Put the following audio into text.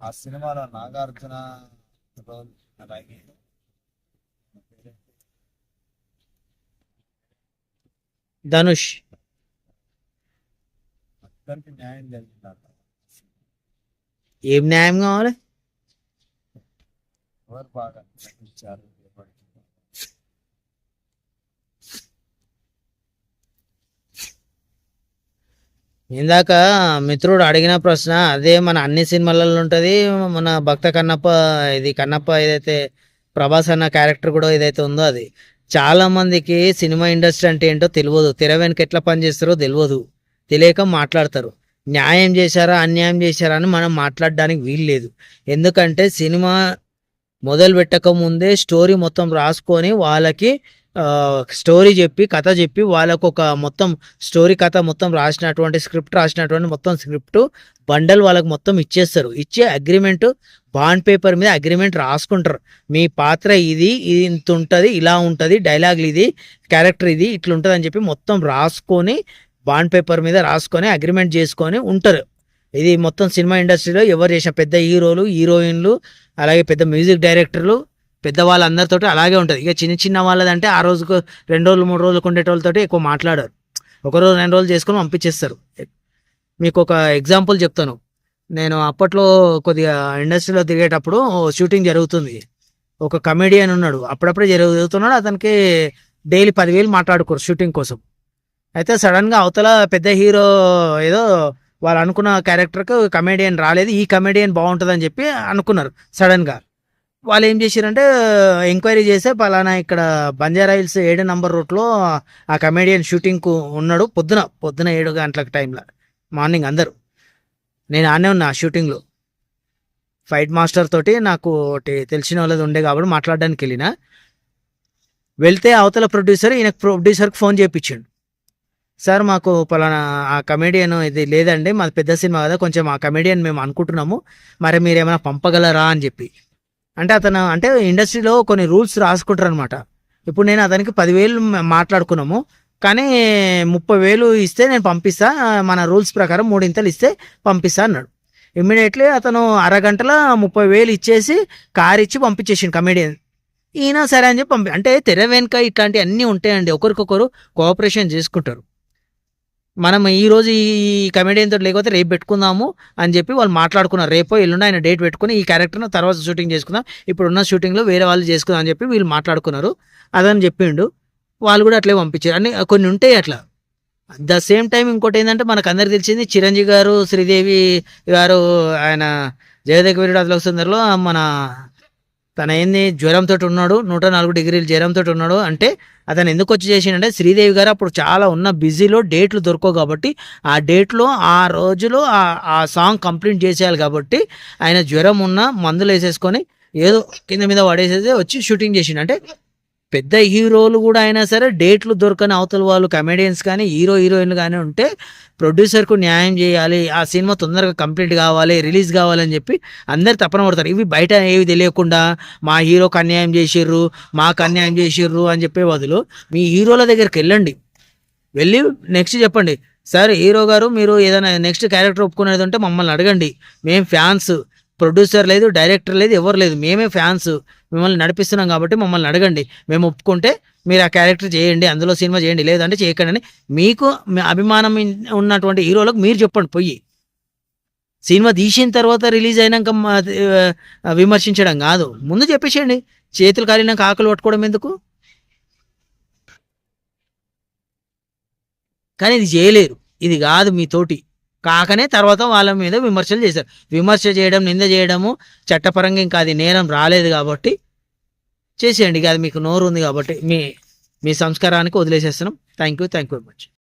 ఆ సినిమాలో నాగార్జున రోల్ అలాగే. ధనుష్. అందరికి న్యాయం జరిగిందంట. ఏం న్యాయం కావాలి? ఎవరు బాగా నటించారు? ఇందాక మిత్రుడు అడిగిన ప్రశ్న అదే మన అన్ని సినిమాలలో ఉంటుంది మన భక్త కన్నప్ప ఇది కన్నప్ప ఏదైతే ప్రభాస్ అన్న క్యారెక్టర్ కూడా ఏదైతే ఉందో అది. చాలా మందికి సినిమా ఇండస్ట్రీ అంటే ఏంటో తెలియదు తెర వెనక ఎట్లా పనిచేస్తారో తెలియదు తెలియక మాట్లాడతారు. న్యాయం చేశారా అన్యాయం చేశారా అని మనం మాట్లాడడానికి వీలు లేదు. ఎందుకంటే సినిమా మొదలు పెట్టక ముందే స్టోరీ మొత్తం రాసుకొని వాళ్ళకి స్టోరీ చెప్పి కథ చెప్పి వాళ్ళకు ఒక మొత్తం స్టోరీ కథ మొత్తం రాసినటువంటి స్క్రిప్ట్ రాసినటువంటి మొత్తం స్క్రిప్ట్ బండల్ వాళ్ళకు మొత్తం ఇచ్చేస్తారు. ఇచ్చే అగ్రిమెంట్ బాండ్ పేపర్ మీద అగ్రిమెంట్ రాసుకుంటారు. మీ పాత్ర ఇది ఇది ఇంత ఉంటుంది ఇలా ఉంటుంది డైలాగులు ఇది క్యారెక్టర్ ఇది ఇట్లా ఉంటుంది అని చెప్పి మొత్తం రాసుకొని బాండ్ పేపర్ మీద రాసుకొని అగ్రిమెంట్ చేసుకొని ఉంటారు. ఇది మొత్తం సినిమా ఇండస్ట్రీలో ఎవరు చేసిన పెద్ద హీరోలు హీరోయిన్లు అలాగే పెద్ద మ్యూజిక్ డైరెక్టర్లు పెద్దవాళ్ళందరితో అలాగే ఉంటుంది. ఇక చిన్న చిన్న వాళ్ళదంటే ఆ రోజుకు రెండు రోజులు మూడు రోజులకు ఉండేటోళ్ళతో ఎక్కువ మాట్లాడారు. ఒక రోజు రెండు రోజులు చేసుకొని పంపించేస్తారు. మీకు ఒక ఎగ్జాంపుల్ చెప్తాను. నేను అప్పట్లో కొద్దిగా ఇండస్ట్రీలో తిరిగేటప్పుడు షూటింగ్ జరుగుతుంది. ఒక కమెడియన్ ఉన్నాడు. అప్పుడప్పుడే జరుగుతున్నాడు. అతనికి డైలీ పదివేలు మాట్లాడుకోరు షూటింగ్ కోసం. అయితే సడన్గా అవతల పెద్ద హీరో ఏదో వాళ్ళు అనుకున్న క్యారెక్టర్కి కమెడియన్ రాలేదు. ఈ కమెడియన్ బాగుంటుందని చెప్పి అనుకున్నారు సడన్గా. వాళ్ళు ఏం చేశారంటే ఎంక్వైరీ చేస్తే పలానా ఇక్కడ బంజారా హిల్స్ ఏడు నంబర్ రూట్లో ఆ కమెడియన్ షూటింగ్కు ఉన్నాడు. పొద్దున పొద్దున ఏడు గంటలకు టైంలో. మార్నింగ్ అందరూ. నేను ఆనే ఉన్నా ఆ షూటింగ్లో. ఫైట్ మాస్టర్ తోటి నాకు ఒకటి తెలిసిన వాళ్ళది ఉండే కాబట్టి మాట్లాడడానికి వెళ్ళిన. వెళ్తే అవతల ప్రొడ్యూసర్ ఈయన ప్రొడ్యూసర్కి ఫోన్ చేయించాడు సార్ మాకు పలానా ఆ కమెడియన్ ఇది లేదండి. మాది పెద్ద సినిమా కదా. కొంచెం ఆ కమెడియన్ మేము అనుకుంటున్నాము. మరి మీరు ఏమైనా పంపగలరా? అని చెప్పి. అంటే అతను అంటే ఇండస్ట్రీలో కొన్ని రూల్స్ రాసుకుంటారు అనమాట ఇప్పుడు నేను అతనికి పదివేలు మాట్లాడుకున్నాము. కానీ ముప్పై వేలు ఇస్తే నేను పంపిస్తా మన రూల్స్ ప్రకారం మూడింతలు ఇస్తే పంపిస్తా అన్నాడు. ఇమ్మీడియట్లీ అతను అరగంటల ముప్పై వేలు ఇచ్చేసి కార్ ఇచ్చి పంపించేసిండు కమెడియన్. ఈయన సరే అని చెప్పి పంపి అంటే తెర వెనుక ఇట్లాంటివి అన్నీ ఉంటాయండి. ఒకరికొకరు కోఆపరేషన్ చేసుకుంటారు. మనం ఈరోజు ఈ కమెడియన్తో లేకపోతే రేపు పెట్టుకుందాము అని చెప్పి వాళ్ళు మాట్లాడుకున్నారు. రేపో ఎల్లుండి ఆయన డేట్ పెట్టుకుని ఈ క్యారెక్టర్ను తర్వాత షూటింగ్ చేసుకుందాం. ఇప్పుడు ఉన్న షూటింగ్లో వేరే వాళ్ళు చేసుకుందాం అని చెప్పి వీళ్ళు మాట్లాడుకున్నారు. అదని చెప్పిండు. వాళ్ళు కూడా అట్లే పంపించారు. అన్ని కొన్ని ఉంటాయి అట్లా. ద సేమ్ టైం ఇంకోటి ఏంటంటే మనకు అందరికి తెలిసింది చిరంజీవి గారు శ్రీదేవి గారు ఆయన జయదేవ వీరుడు అదిలో సుందరిలో మన తన ఏంది జ్వరంతో ఉన్నాడు నూట నాలుగు డిగ్రీలు జ్వరంతో ఉన్నాడు. అంటే అతను ఎందుకు వచ్చి చేసిండే శ్రీదేవి గారు అప్పుడు చాలా ఉన్న బిజీలో డేట్లు దొరకవు కాబట్టి ఆ డేట్లో ఆ రోజులో ఆ ఆ సాంగ్ కంప్లీట్ చేసేయాలి కాబట్టి ఆయన జ్వరం ఉన్న మందులు వేసేసుకొని ఏదో కింద మీద పడేసేసి వచ్చి షూటింగ్ చేసిండు. అంటే పెద్ద హీరోలు కూడా అయినా సరే డేట్లు దొరకని అవతల వాళ్ళు కమెడియన్స్ కానీ హీరో హీరోయిన్లు కానీ ఉంటే ప్రొడ్యూసర్కు న్యాయం చేయాలి ఆ సినిమా తొందరగా కంప్లీట్ కావాలి రిలీజ్ కావాలని చెప్పి అందరు తపన పడతారు. ఇవి బయట ఏవి తెలియకుండా మా హీరోకి అన్యాయం చేసిర్రు మాకు అన్యాయం చేసిర్రు అని చెప్పే బదులు మీ హీరోల దగ్గరికి వెళ్ళండి. వెళ్ళి నెక్స్ట్ చెప్పండి. సార్ హీరో గారు మీరు ఏదైనా నెక్స్ట్ క్యారెక్టర్ ఒప్పుకునేది ఉంటే మమ్మల్ని అడగండి. మేము ఫ్యాన్స్ ప్రొడ్యూసర్ లేదు డైరెక్టర్ లేదు ఎవరు లేదు. మేమే ఫ్యాన్స్ మిమ్మల్ని నడిపిస్తున్నాం కాబట్టి మమ్మల్ని అడగండి. మేము ఒప్పుకుంటే మీరు ఆ క్యారెక్టర్ చేయండి అందులో సినిమా చేయండి లేదంటే చేయకండి అని మీకు అభిమానం ఉన్నటువంటి హీరోలకు మీరు చెప్పండి పొయ్యి సినిమా తీసిన తర్వాత రిలీజ్ అయినాక విమర్శించడం కాదు. ముందు చెప్పేసేయండి. చేతులు కాలినాక ఆకులు పట్టుకోవడం ఎందుకు? కానీ ఇది చేయలేరు. ఇది కాదు మీ తోటి. కాకనే తర్వాత వాళ్ళ మీద విమర్శలు చేశారు. విమర్శ చేయడం నింద చేయడము చట్టపరంగా ఇంకా అది నేరం రాలేదు కాబట్టి చేసేయండి. అది మీకు నోరు ఉంది కాబట్టి మీ మీ సంస్కారానికి వదిలేసేస్తున్నాం. Thank you thank you very much